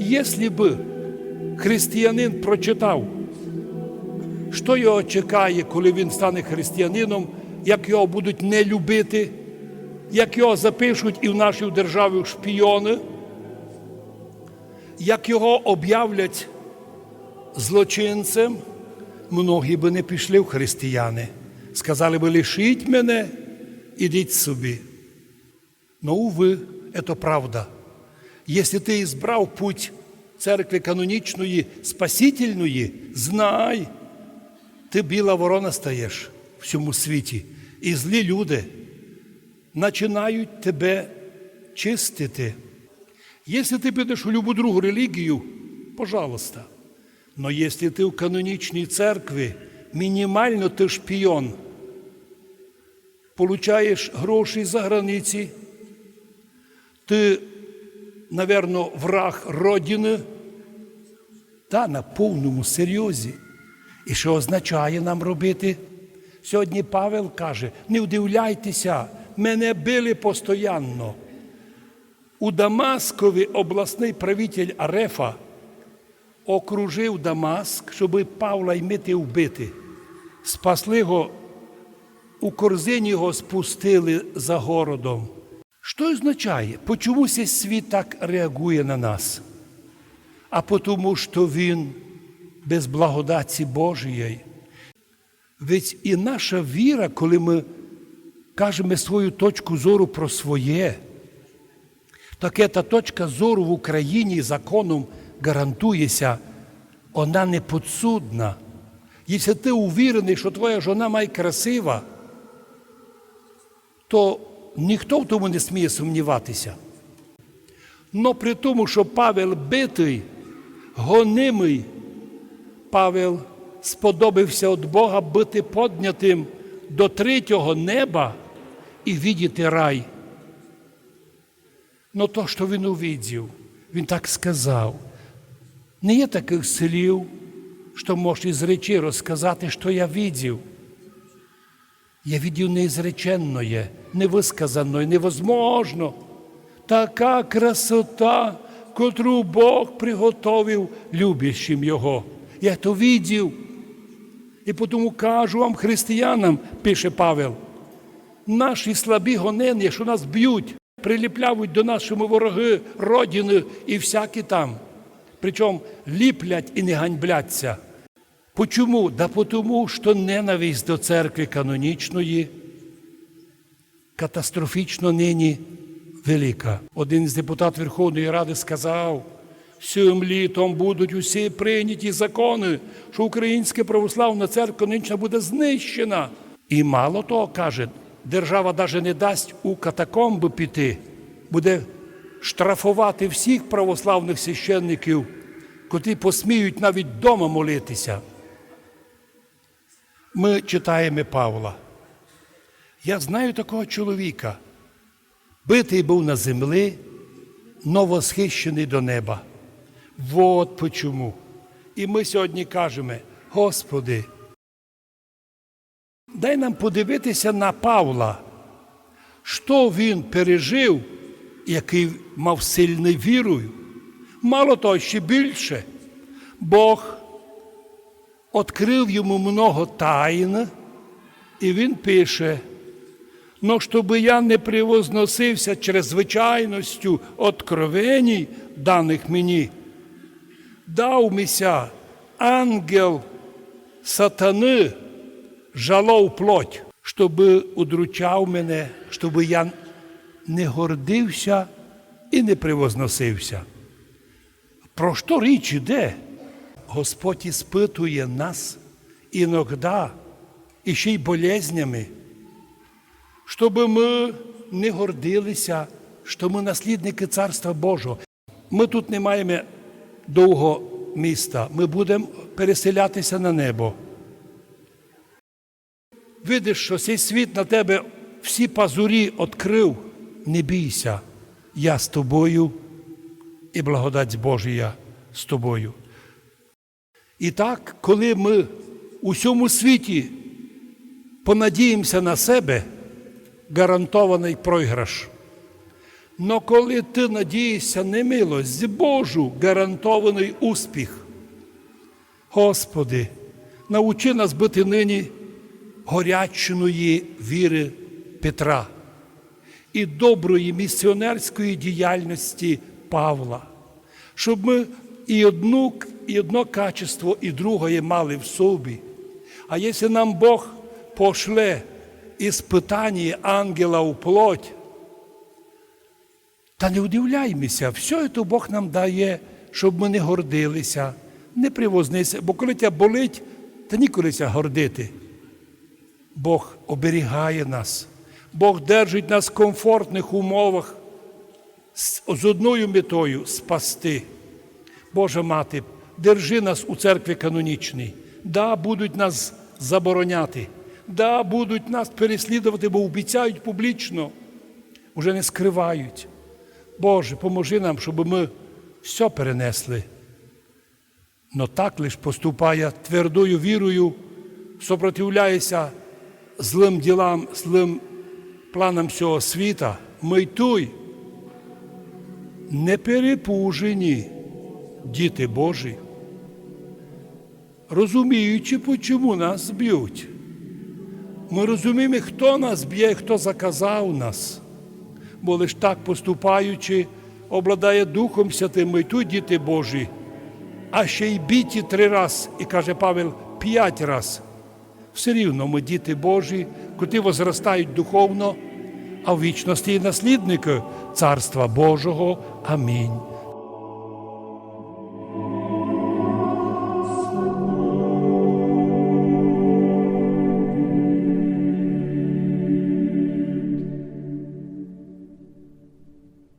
Якщо б християнин прочитав, що його чекає, коли він стане християнином, як його будуть не любити, як його запишуть і в нашій державі шпіони, як його об'являть злочинцем, многі би не пішли в християни. Сказали би, лишіть мене, ідіть собі. Но, увы, это правда. Если ты избрал путь церкви канонічної, спасительної, знай, ти біла ворона стаєш в цьому світі. І злі люди починають тебе чистити. Якщо ти підеш у любу другу релігію, пожалуйста. Но якщо ти в канонічній церкві, мінімально ти шпіон, получаєш гроші за границі, ти, наверно, враг Родини, та на повному серйозі. І що означає нам робити? Сьогодні Павел каже: не вдивляйтеся, мене били постоянно. У Дамаскові обласний правитель Арефа окружив Дамаск, щоб Павла й мити вбити. Спасли його, у корзині його спустили за городом. Що означає? Почому цей світ так реагує на нас? А тому, що він без благодаті Божої. Ведь і наша віра, коли ми кажемо свою точку зору про своє, так ця точка зору в Україні законом гарантується, вона не підсудна. Якщо ти увірений, що твоя жона має красива, то ніхто в тому не сміє сумніватися. Но при тому, що Павел битий, гонимий, Павел сподобався від Бога бути поднятим до третього неба і видіти рай. Но то, що він увидів, він так сказав. Не є таких слів, що можеш із речі розказати, що я видів. Я видів неізреченное, невисказаное, невозможно. Така красота, котру Бог приготовив любящим Його. Я то видів. І тому кажу вам, християнам, пише Павел, наші слабі гонення, що нас б'ють, приліпляють до нашими вороги, родини і всякі там. Причому ліплять і не ганьбляться. Почому? Да тому, що ненависть до церкви канонічної катастрофічно нині велика. Один з депутатів Верховної Ради сказав, цим літом будуть усі прийняті закони, що Українська православна церква канонічна буде знищена. І мало того, каже, держава навіть не дасть у катакомби піти, буде штрафувати всіх православних священників, котрі посміють навіть вдома молитися. Ми читаємо Павла. Я знаю такого чоловіка. Битий був на землі, но восхищений до неба. Вот почому. І ми сьогодні кажемо, Господи, дай нам подивитися на Павла, що він пережив, який мав сильну вірою. Мало того, ще більше. Бог відкрив йому много тайн, і він пише, но щоб я не превозносився через звичайністю откровеній, даних мені, дав мися ангел сатани жалов плоть, щоб удручав мене, щоб я не гордився і не превозносився. Про що річ іде? Господь іспитує нас іноді, і ще й болезнями, щоб ми не гордилися, що ми наслідники Царства Божого. Ми тут не маємо довго міста, ми будемо переселятися на небо. Видиш, що цей світ на тебе всі пазурі відкрив, не бійся, я з тобою і благодать Божія з тобою. І так, коли ми у всьому світі понадіємося на себе, гарантований програш. Но коли ти надієшся на милость Божу, гарантований успіх. Господи, научи нас бути нині горячної віри Петра і доброї місіонерської діяльності Павла, щоб ми і одну, і одно качество, і друге мали в собі. А якщо нам Бог пошле іспитання ангела у плоть, та не удивляймося, все це Бог нам дає, щоб ми не гордилися, не привознися, бо коли тебе болить, та ніколися гордити. Бог оберігає нас, Бог держить нас в комфортних умовах з одною метою спасти. Божа мати, держи нас у церкві канонічній. Да, будуть нас забороняти, да, будуть нас переслідувати, бо обіцяють публічно, вже не скривають. Боже, поможи нам, щоб ми все перенесли. Но так лиш поступає твердою вірою, сопротивляється злим ділам, злим планам цього світа, ми й туй, не перепужені діти Божі, розуміючи, чому нас б'ють. Ми розуміємо, хто нас б'є, хто заказав нас. Бо лиш так поступаючи, обладає Духом Святим, ми тут діти Божі, а ще й біті три раз, і каже Павел, п'ять раз. Все рівно ми діти Божі, котрі возростають духовно, а в вічності і наслідники Царства Божого. Амінь.